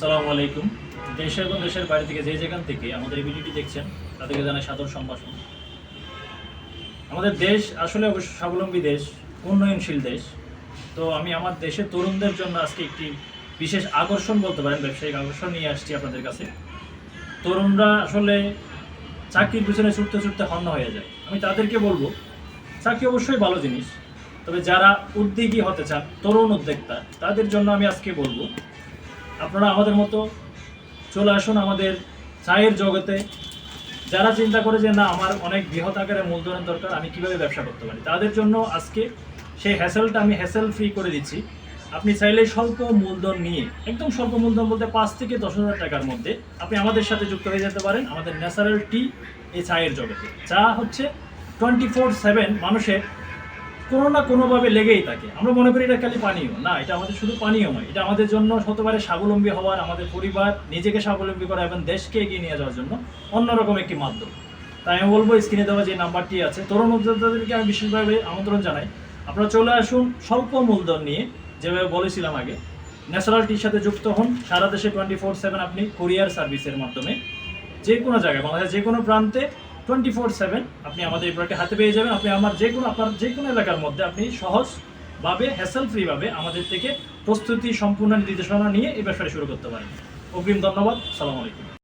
সালামু আলাইকুম। দেশ এবং দেশের বাইরে থেকে যে যেখান থেকে আমাদের এই ভিডিওটি দেখছেন, তাদেরকে জানাই সাদর সম্ভাষণ। আমাদের দেশ আসলে অবশ্য স্বাবলম্বী দেশ, উন্নয়নশীল দেশ। তো আমি আমার দেশের তরুণদের জন্য আজকে একটি বিশেষ আকর্ষণ বলতে পারেন, ব্যবসায়িক আকর্ষণ নিয়ে আসছি আপনাদের কাছে। তরুণরা আসলে চাকরির পিছনে ছুটতে ছুটতে হন্য হয়ে যায়। আমি তাদেরকে বলব, চাকরি অবশ্যই ভালো জিনিস, তবে যারা উদ্যোগী হতে চান, তরুণ উদ্যোক্তা, তাদের জন্য আমি আজকে বলব আপনারা আমাদের মতো চলে আসুন আমাদের চায়ের জগতে। যারা চিন্তা করে যে, না, আমার অনেক বৃহৎ আকারে মূলধনের দরকার, আমি কীভাবে ব্যবসা করতে পারি? তাদের জন্য আজকে সেই হ্যাসেলটা আমি হ্যাসেল ফ্রি করে দিচ্ছি। আপনি চাইলে স্বল্প মূলধন নিয়ে, একদম স্বল্প মূলধন বলতে পাঁচ থেকে দশ হাজার টাকার মধ্যে আপনি আমাদের সাথে যুক্ত হয়ে যেতে পারেন, আমাদের ন্যাচারাল টি এই চায়ের জগতে। চা হচ্ছে টোয়েন্টি ফোর সেভেন মানুষের কোনো না কোনোভাবে লেগেই থাকে। আমরা মনে করি এটা খালি পানীয়। না, এটা আমাদের শুধু পানীয় নয়। এটা আমাদের জন্য শতবারে স্বাবলম্বী হওয়ার, আমাদের পরিবার নিজেকে স্বাবলম্বী করা এবং দেশকে এগিয়ে নিয়ে যাওয়ার জন্য অন্যরকম একটি মাধ্যম। তাই আমি বলব স্ক্রিনে দেওয়া যে নাম্বারটি আছে, তরুণ উদ্যোক্তাদেরকে আমি বিশেষভাবে আমন্ত্রণ জানাই। আপনারা চলে আসুন স্বল্প মূলধন নিয়ে, যেভাবে বলেছিলাম আগে। ন্যাশনাল টির সাথে যুক্ত হন। সারা দেশে টোয়েন্টি ফোর সেভেন আপনি কুরিয়ার সার্ভিসের মাধ্যমে যে কোনো জায়গায়, বাংলাদেশের যে কোনো প্রান্তে টোয়েন্টি ফোর সেভেন আপনি আমাদের এই প্রোডাক্টে হাতে পেয়ে যাবেন। আপনি আমার যে কোনো আপনার যে কোনো এলাকার মধ্যে আপনি সহজভাবে হ্যাসেল ফ্রিভাবে আমাদের থেকে প্রস্তুতি সম্পূর্ণ নির্দেশনা নিয়ে এই ব্যবসাটা শুরু করতে পারেন। অগ্রিম ধন্যবাদ। সালাম আলাইকুম।